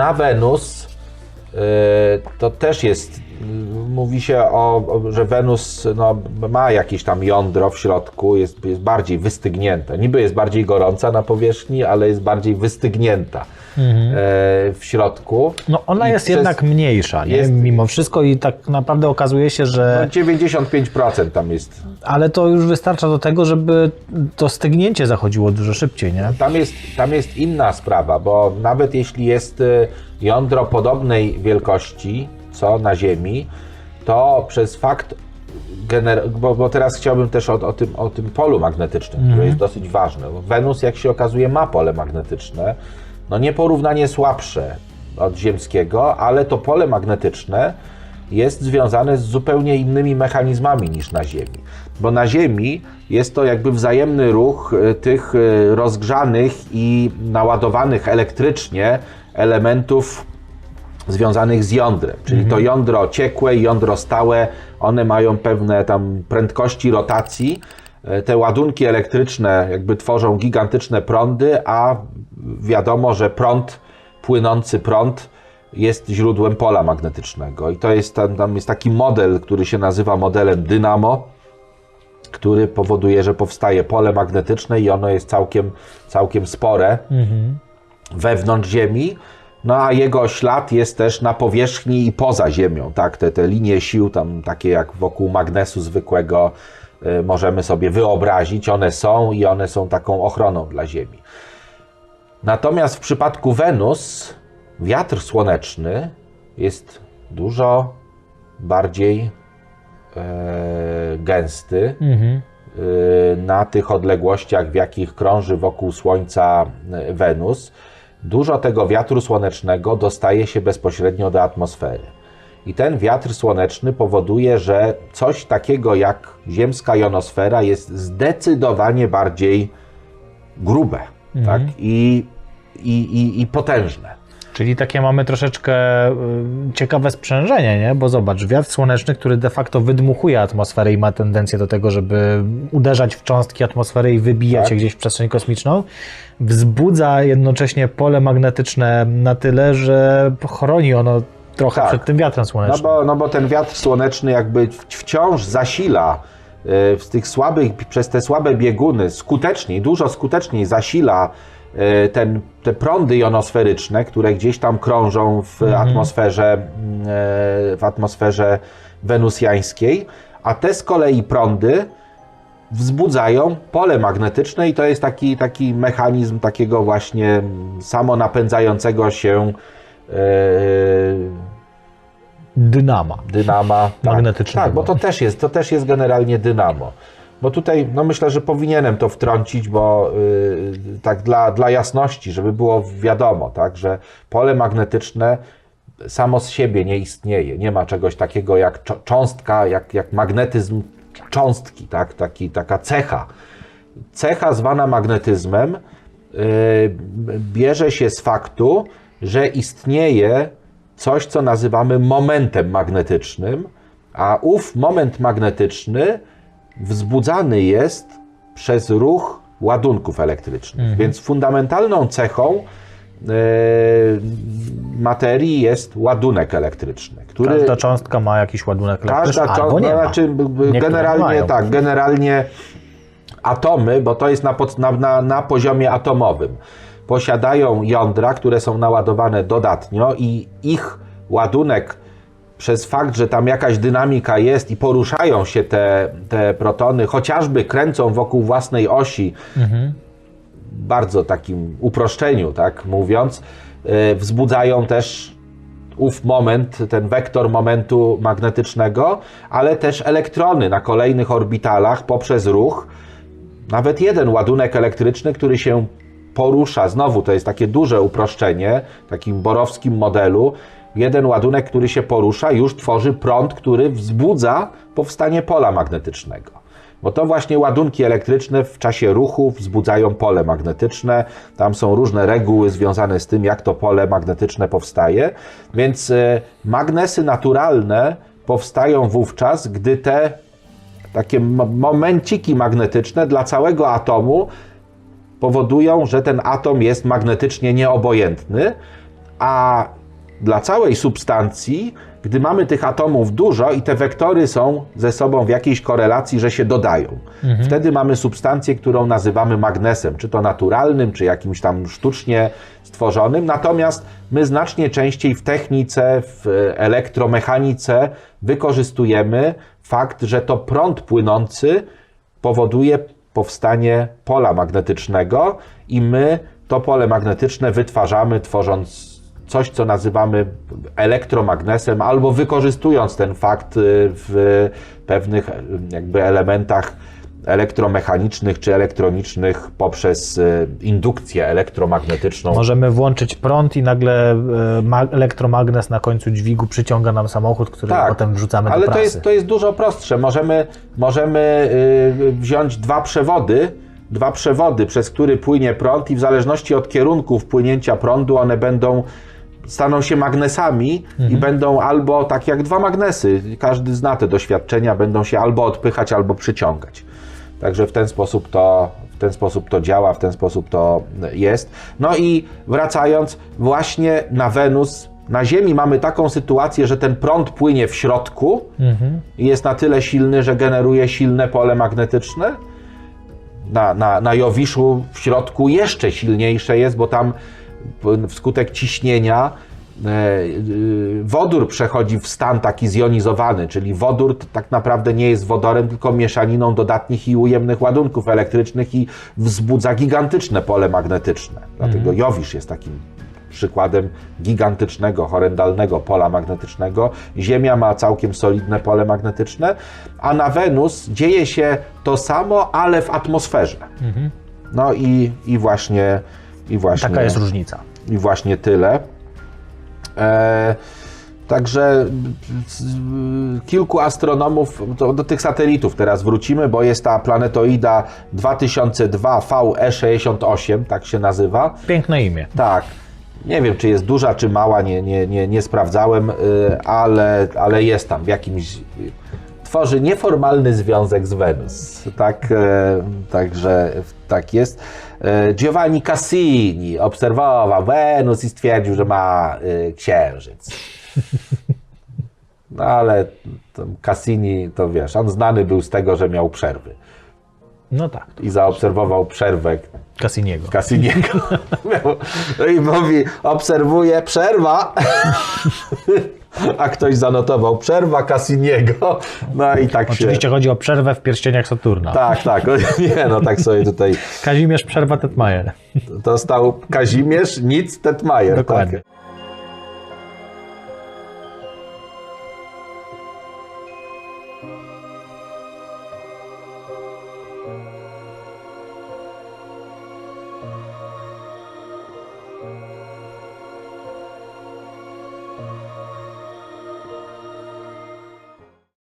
na Wenus y, to też jest, y, mówi się o, że Wenus no, ma jakieś tam jądro w środku, jest, jest bardziej wystygnięta. Niby jest bardziej gorąca na powierzchni, ale jest bardziej wystygnięta e, w środku. No ona I jest przez- jednak mniejsza, nie? jest- mimo wszystko i tak naprawdę okazuje się, No, że... 95% tam jest. Ale to już wystarcza do tego, żeby to stygnięcie zachodziło dużo szybciej, nie? Tam jest, tam jest inna sprawa, bo nawet jeśli jest y, jądro podobnej wielkości, co na Ziemi, to przez fakt, gener- bo, bo teraz chciałbym też o, o, tym, o tym polu magnetycznym, które jest dosyć ważne. Wenus, jak się okazuje, ma pole magnetyczne, no nieporównanie słabsze od ziemskiego, ale to pole magnetyczne jest związane z zupełnie innymi mechanizmami niż na Ziemi. Bo na Ziemi jest to jakby wzajemny ruch y, tych y, rozgrzanych i naładowanych elektrycznie elementów związanych z jądrem, czyli to jądro ciekłe i jądro stałe, one mają pewne tam prędkości rotacji. E, Te ładunki elektryczne jakby tworzą gigantyczne prądy, a wiadomo, że prąd, płynący prąd jest źródłem pola magnetycznego. I to jest tam, tam jest taki model, który się nazywa modelem dynamo, który powoduje, że powstaje pole magnetyczne i ono jest całkiem, całkiem spore wewnątrz Ziemi, no a jego ślad jest też na powierzchni i poza Ziemią, tak? Te, te linie sił, tam takie jak wokół magnesu zwykłego, y, możemy sobie wyobrazić, one są i one są taką ochroną dla Ziemi. Natomiast w przypadku Wenus wiatr słoneczny jest dużo bardziej e, gęsty Mhm. y, na tych odległościach, w jakich krąży wokół Słońca y, Wenus, dużo tego wiatru słonecznego dostaje się bezpośrednio do atmosfery. I ten wiatr słoneczny powoduje, że coś takiego jak ziemska jonosfera jest zdecydowanie bardziej grube tak? I, i, i, i potężne. Czyli takie mamy troszeczkę y, ciekawe sprzężenie, nie? Bo zobacz, wiatr słoneczny, który de facto wydmuchuje atmosferę i ma tendencję do tego, żeby uderzać w cząstki atmosfery i wybijać Tak. je gdzieś w przestrzeń kosmiczną, wzbudza jednocześnie pole magnetyczne na tyle, że chroni ono trochę Tak. przed tym wiatrem No słonecznym. bo, no bo ten wiatr słoneczny jakby wciąż zasila y, w tych słabych, przez te słabe bieguny skuteczniej, dużo skuteczniej zasila ten, te prądy jonosferyczne, które gdzieś tam krążą w atmosferze, mm, e, w atmosferze wenusjańskiej, a te z kolei prądy wzbudzają pole magnetyczne i to jest taki, taki mechanizm takiego właśnie samonapędzającego się e, Dynama. dynama. Tak, Magnetycznego. Tak, bo to też jest, to też jest generalnie dynamo. Bo tutaj, no myślę, że powinienem to wtrącić, bo y, tak dla, dla jasności, żeby było wiadomo, tak, że pole magnetyczne samo z siebie nie istnieje. Nie ma czegoś takiego jak cząstka, jak, jak magnetyzm cząstki, tak, Taki, taka cecha. Cecha zwana magnetyzmem y, bierze się z faktu, że istnieje coś, co nazywamy momentem magnetycznym, a ów moment magnetyczny wzbudzany jest przez ruch ładunków elektrycznych. Więc fundamentalną cechą e, materii jest ładunek elektryczny, który Każda cząstka ma jakiś ładunek elektryczny, każda albo cząstka, nie ma. znaczy generalnie mają. tak, generalnie atomy, bo to jest na, pod, na, na, na poziomie atomowym, posiadają jądra, które są naładowane dodatnio i ich ładunek przez fakt, że tam jakaś dynamika jest i poruszają się te, te protony, chociażby kręcą wokół własnej osi, bardzo takim uproszczeniu, tak mówiąc, yy, wzbudzają też ów moment, ten wektor momentu magnetycznego, ale też elektrony na kolejnych orbitalach poprzez ruch. Nawet jeden ładunek elektryczny, który się porusza, znowu to jest takie duże uproszczenie, takim borowskim modelu. Jeden ładunek, który się porusza, już tworzy prąd, który wzbudza powstanie pola magnetycznego. Bo to właśnie ładunki elektryczne w czasie ruchu wzbudzają pole magnetyczne. Tam są różne reguły związane z tym, jak to pole magnetyczne powstaje. Więc e, magnesy naturalne powstają wówczas, gdy te takie momenciki magnetyczne dla całego atomu powodują, że ten atom jest magnetycznie nieobojętny, a dla całej substancji, gdy mamy tych atomów dużo i te wektory są ze sobą w jakiejś korelacji, że się dodają, wtedy mamy substancję, którą nazywamy magnesem, czy to naturalnym, czy jakimś tam sztucznie stworzonym. Natomiast my znacznie częściej w technice, w elektromechanice wykorzystujemy fakt, że to prąd płynący powoduje powstanie pola magnetycznego i my to pole magnetyczne wytwarzamy, tworząc coś, co nazywamy elektromagnesem, albo wykorzystując ten fakt y, w pewnych y, jakby elementach elektromechanicznych czy elektronicznych poprzez y, indukcję elektromagnetyczną. Możemy włączyć prąd i nagle e, ma- elektromagnes na końcu dźwigu przyciąga nam samochód, który potem wrzucamy ale do to prasy. jest, to jest dużo prostsze. Możemy, możemy y, wziąć dwa przewody, dwa przewody, przez który płynie prąd i w zależności od kierunków płynięcia prądu one będą staną się magnesami i będą albo tak jak dwa magnesy, każdy zna te doświadczenia, będą się albo odpychać, albo przyciągać. Także w ten sposób to, w ten sposób to działa, w ten sposób to jest. No i wracając, właśnie na Wenus, na Ziemi mamy taką sytuację, że ten prąd płynie w środku i jest na tyle silny, że generuje silne pole magnetyczne. Na, na, na Jowiszu w środku jeszcze silniejsze jest, bo tam wskutek ciśnienia wodór przechodzi w stan taki zjonizowany, czyli wodór tak naprawdę nie jest wodorem, tylko mieszaniną dodatnich i ujemnych ładunków elektrycznych i wzbudza gigantyczne pole magnetyczne. Dlatego Jowisz jest takim przykładem gigantycznego, horrendalnego pola magnetycznego. Ziemia ma całkiem solidne pole magnetyczne, a na Wenus dzieje się to samo, ale w atmosferze. No i, i właśnie i właśnie Taka jest różnica. i właśnie tyle. E, także z- kilku astronomów, do tych satelitów teraz wrócimy, bo jest ta planetoida 2002 VE68, tak się nazywa. Piękne imię. Tak. Nie wiem, czy jest duża, czy mała, nie, nie, nie, nie sprawdzałem, y, ale, ale jest tam w jakimś. Tworzy nieformalny związek z Wenus. Tak, e, także tak jest. E, Giovanni Cassini obserwował Wenus i stwierdził, że ma y, księżyc. No ale Cassini, to wiesz, on znany był z tego, że miał przerwy. No tak, I zaobserwował przerwę Cassiniego. Cassiniego. No i mówi, obserwuje przerwa. A ktoś zanotował przerwa Cassiniego. No i tak Oczywiście się... chodzi o przerwę w pierścieniach Saturna. Tak, tak. Nie, no tak sobie tutaj Kazimierz Przerwa Tetmajer. to stał Kazimierz Nic Tetmajer. Dokładnie. Tak.